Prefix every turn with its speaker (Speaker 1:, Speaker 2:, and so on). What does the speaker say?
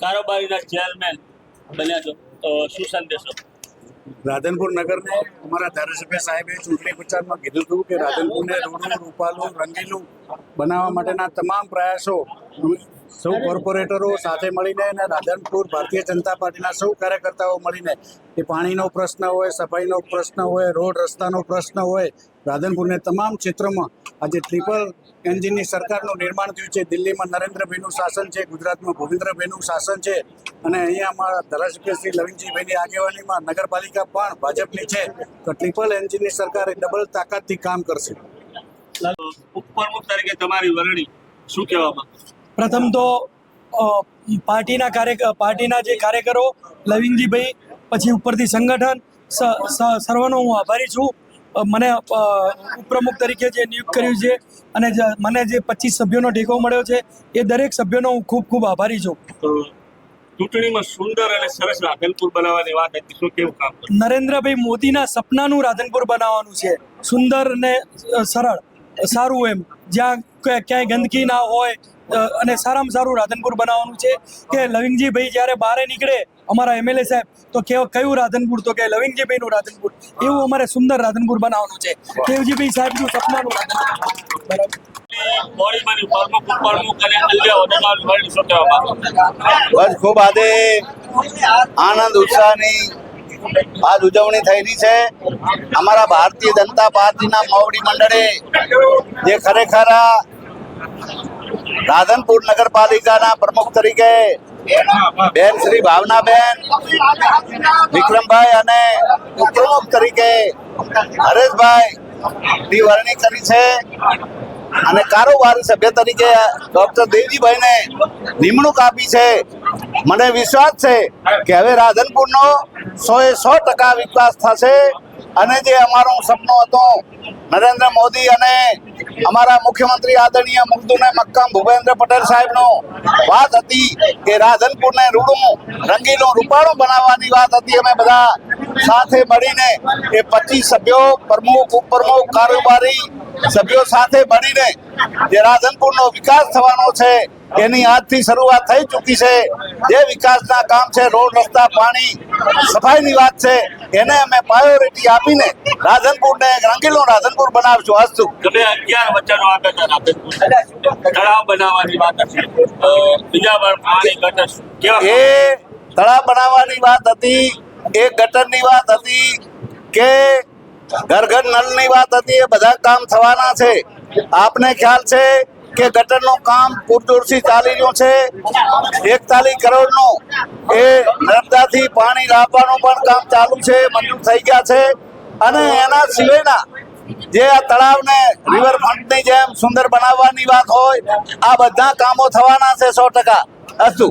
Speaker 1: કારોબારીના chairman બન્યા છો. તો શું સંદેશો?
Speaker 2: રાધનપુર નગરને અમારા ધારાસભ્ય સાહેબે ચૂંટણી પ્રચારમાં કીધું હતું કે રાધનપુરને રૂડું, રૂપાલું, રંગીલું બનાવવા માટેના તમામ પ્રયાસો સૌ કોર્પોરેટરો સાથે મળીને અને રાધનપુર ભારતીય જનતા પાર્ટીના સૌ કાર્યકર્તાઓ મળીને એ પાણીનો પ્રશ્ન હોય, સફાઈનો પ્રશ્ન હોય, રોડ રસ્તાનો પ્રશ્ન હોય, રાધનપુરને તમામ ક્ષેત્રોમાં આજે ટ્રિપલ એન્જિનની સરકારનું નિર્માણ થયું છે. દિલ્હીમાં નરેન્દ્રભાઈનું શાસન છે ગુજરાતમાં ભૂપેન્દ્રભાઈનું શાસન છે અને અહીંયા અમારા ધારાસભ્ય શ્રી લવિંગજીભાઈની આગેવાનીમાં નગરપાલિકા પણ ભાજપની છે. તો ટ્રિપલ એન્જિનની સરકાર એ ડબલ તાકાતથી કામ કરશે.
Speaker 1: ઉપપ્રમુખ તરીકે તમારી વરણી શું કહેવામાં
Speaker 3: પ્રથમ તો પાર્ટીના કાર્ય પાર્ટીના જે કાર્યકરો લવિંગજીભાઈ પછી ઉપરથી સંગઠન સર્વનો હું આભારી છું. મને ઉપપ્રમુખ તરીકે જે નિયુક્ત કર્યું છે અને મને જે પચીસ સભ્યોનો ટેકો મળ્યો છે એ દરેક સભ્યોનો હું ખૂબ ખૂબ આભારી છું.
Speaker 1: ચૂંટણીમાં સુંદર અને સરસ રાધનપુર બનાવવાની વાત હતી. શું કેવું કામ
Speaker 3: નરેન્દ્રભાઈ મોદીના સપનાનું રાધનપુર બનાવવાનું છે. સુંદર અને સરળ સારું એમ. જ્યાં ક્યાંય ગંદકી ના હોય અને સારામાં સારું રાધનપુર બનાવવાનું છે. કે લવિંગજીભાઈ જ્યારે બહાર નીકળે અમારા એમએલએ સાહેબ તો કે કયું રાધનપુર? તો કે લવિંગજીભાઈનું રાધનપુર. એવું અમારે સુંદર રાધનપુર બનાવવાનું છે. દેવજીભાઈ સાહેબનું સપનાનું રાધનપુર. બરાબર
Speaker 4: બસ ખૂબ આજે આનંદ ઉત્સાહની આજ ઉજવણી થયેલી છે. અમારા ભારતીય જનતા પાર્ટીના મોવડી મંડળે જે ખરેખર આ રાધનપુર નગરપાલિકાના પ્રમુખ તરીકે બેન શ્રી ભાવનાબેન, વિક્રમભાઈ અને ઉપપ્રમુખ તરીકે હરેશભાઈ ની વરણી કરી છે. અને કારોબારી સભ્ય તરીકે ડોક્ટર દેવજીભાઈને નિમણૂક આપી છે. મને વિશ્વાસ છે કે હવે રાધનપુરનો સો એ સો ટકા વિકાસ થશે. અને જે અમારો સપનું હતો, નરેન્દ્ર મોદી અને અમારા મુખ્યમંત્રી આદરણીય મુગ્ધુને મક્કમ ભૂપેન્દ્ર પટેલ સાહેબનો વાત હતી કે રાધનપુરને રૂડું, રંગીલું રૂપાળું બનાવવાની વાત હતી. અમે બધા સાથે મળીને એ પચીસ સભ્યો પ્રમુખ, ઉપપ્રમુખ, કારોબારી સભ્યો સાથે મળીને જે રાધનપુરનો વિકાસ થવાનો છે એની આજથી શરૂઆત થઈ ચૂકી છે. જે વિકાસના કામ છે રોડ રસ્તા પાણી સફાઈની વાત છે એને અમે પ્રાયોરિટી આપીને રાધનપુરને રંગીલો રાધનપુર બનાવશું. હસ્તુ
Speaker 1: તમે અગિયાર વચ્ચેનો આપ્યા હતા તળાવ બનાવવાની વાત હતી. બીજા વાર પાણી ગટર
Speaker 4: એ તળાવ બનાવવાની વાત હતી એ ગટરની વાત હતી કે ઘર ઘર નળની વાત હતી એ બધા કામ થવાના છે. આપને ખ્યાલ છે કે ગટરનું કામ પૂરજોરથી ચાલી રહ્યું છે. એકતાલીસ કરોડનું એ નર્મદાથી પાણી લાવવાનું પણ કામ ચાલુ છે, મંજૂર થઈ ગયા છે. અને એના સિવાયના જે આ તળાવને રિવરફ્રન્ટની જેમ સુંદર બનાવવાની વાત હોય, આ બધા કામો થવાના છે સો ટકા. અસ્તુ.